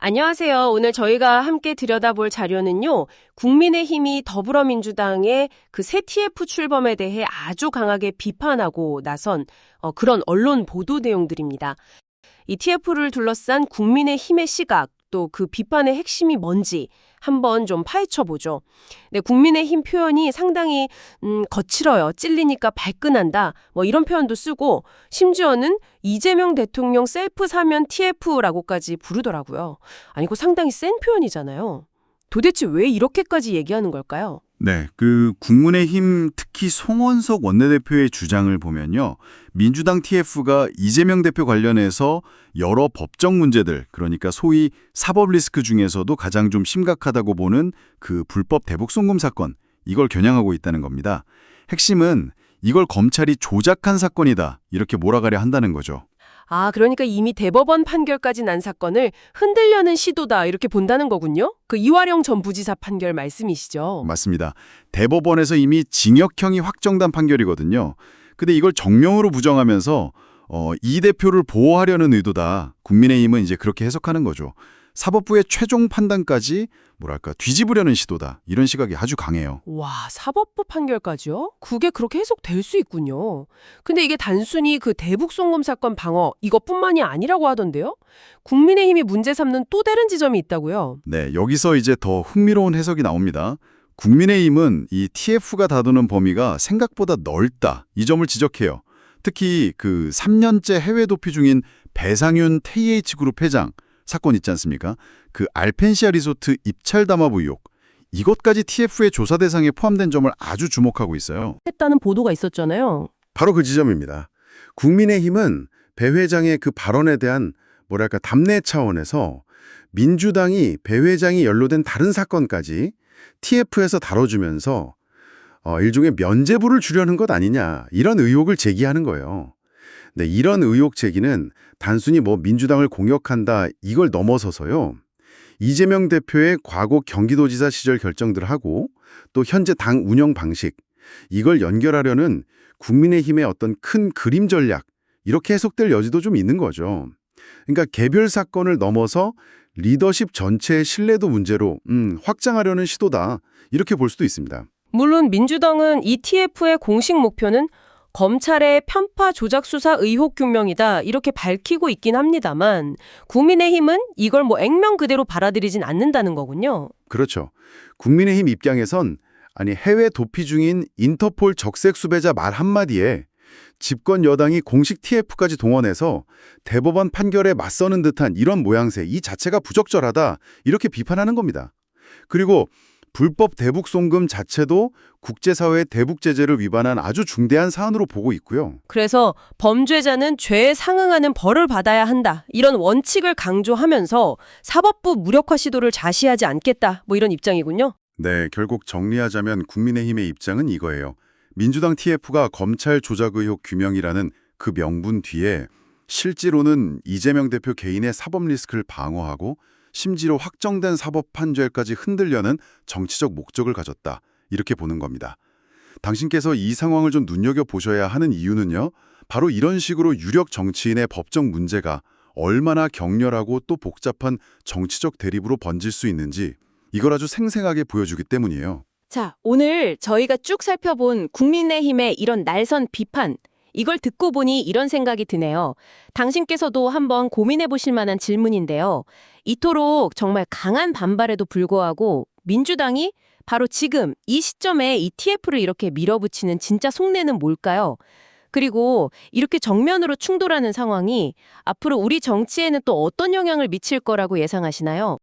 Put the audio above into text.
안녕하세요. 오늘 저희가 함께 들여다볼 자료는요. 국민의힘이 더불어민주당의 그 새 TF 출범에 대해 아주 강하게 비판하고 나선 어, 그런 언론 보도 내용들입니다. 이 TF를 둘러싼 국민의힘의 시각 또 그 비판의 핵심이 뭔지 한번 좀 파헤쳐 보죠. 네, 국민의힘 표현이 상당히 음, 거칠어요. 찔리니까 발끈한다. 뭐 이런 표현도 쓰고 심지어는 이재명 대통령 셀프 사면 TF라고까지 부르더라고요. 아니, 이거 상당히 센 표현이잖아요. 도대체 왜 이렇게까지 얘기하는 걸까요? 네, 그 국민의힘 특히 송원석 원내대표의 주장을 보면요. 민주당 TF가 이재명 대표 관련해서 여러 법적 문제들, 그러니까 소위 사법 리스크 중에서도 가장 좀 심각하다고 보는 그 불법 대북 송금 사건, 이걸 겨냥하고 있다는 겁니다. 핵심은 이걸 검찰이 조작한 사건이다, 이렇게 몰아가려 한다는 거죠. 아, 그러니까 이미 대법원 판결까지 난 사건을 흔들려는 시도다 이렇게 본다는 거군요. 그 이화령 전 부지사 판결 말씀이시죠. 맞습니다. 대법원에서 이미 징역형이 확정된 판결이거든요. 근데 이걸 정명으로 부정하면서 어, 이 대표를 보호하려는 의도다. 국민의힘은 이제 그렇게 해석하는 거죠. 사법부의 최종 판단까지 뭐랄까 뒤집으려는 시도다. 이런 시각이 아주 강해요. 와, 사법부 판결까지요? 그게 그렇게 해석될 수 있군요. 근데 이게 단순히 그 대북 송금 사건 방어 이것뿐만이 아니라고 하던데요? 국민의힘이 문제 삼는 또 다른 지점이 있다고요. 네, 여기서 이제 더 흥미로운 해석이 나옵니다. 국민의힘은 이 TF가 다루는 범위가 생각보다 넓다. 이 점을 지적해요. 특히 그 3년째 해외 도피 중인 배상윤 KH그룹 회장 사건 있지 않습니까? 그 알펜시아 리조트 입찰 담합 의혹. 이것까지 TF의 조사 대상에 포함된 점을 아주 주목하고 있어요. 했다는 보도가 있었잖아요. 바로 그 지점입니다. 국민의힘은 배 회장의 그 발언에 대한 뭐랄까 담내 차원에서 민주당이 배 회장이 연루된 다른 사건까지 TF에서 다뤄주면서 어, 일종의 면죄부를 주려는 것 아니냐 이런 의혹을 제기하는 거예요. 근데 이런 의혹 제기는 단순히 뭐 민주당을 공격한다 이걸 넘어서서요. 이재명 대표의 과거 경기도지사 시절 결정들을 하고 또 현재 당 운영 방식 이걸 연결하려는 국민의힘의 어떤 큰 그림 전략 이렇게 해석될 여지도 좀 있는 거죠. 그러니까 개별 사건을 넘어서 리더십 전체의 신뢰도 문제로 음, 확장하려는 시도다 이렇게 볼 수도 있습니다. 물론 민주당은 이 TF의 공식 목표는 검찰의 편파 조작 수사 의혹 규명이다 이렇게 밝히고 있긴 합니다만 국민의힘은 이걸 뭐 액면 그대로 받아들이진 않는다는 거군요. 그렇죠. 국민의힘 입장에선 아니 해외 도피 중인 인터폴 적색 수배자 말 한마디에 집권 여당이 공식 TF까지 동원해서 대법원 판결에 맞서는 듯한 이런 모양새 이 자체가 부적절하다 이렇게 비판하는 겁니다. 그리고 불법 대북 송금 자체도 국제사회의 대북 제재를 위반한 아주 중대한 사안으로 보고 있고요. 그래서 범죄자는 죄에 상응하는 벌을 받아야 한다. 이런 원칙을 강조하면서 사법부 무력화 시도를 자시하지 않겠다. 뭐 이런 입장이군요. 네, 결국 정리하자면 국민의힘의 입장은 이거예요. 민주당 TF가 검찰 조작 의혹 규명이라는 그 명분 뒤에 실제로는 이재명 대표 개인의 사법 리스크를 방어하고 심지어 확정된 사법 판결까지 흔들려는 정치적 목적을 가졌다. 이렇게 보는 겁니다. 당신께서 이 상황을 좀 눈여겨보셔야 하는 이유는요. 바로 이런 식으로 유력 정치인의 법적 문제가 얼마나 격렬하고 또 복잡한 정치적 대립으로 번질 수 있는지 이걸 아주 생생하게 보여주기 때문이에요. 자, 오늘 저희가 쭉 살펴본 국민의힘의 이런 날선 비판, 이걸 듣고 보니 이런 생각이 드네요. 당신께서도 한번 고민해 보실 만한 질문인데요. 이토록 정말 강한 반발에도 불구하고 민주당이 바로 지금 이 시점에 이 TF를 이렇게 밀어붙이는 진짜 속내는 뭘까요? 그리고 이렇게 정면으로 충돌하는 상황이 앞으로 우리 정치에는 또 어떤 영향을 미칠 거라고 예상하시나요?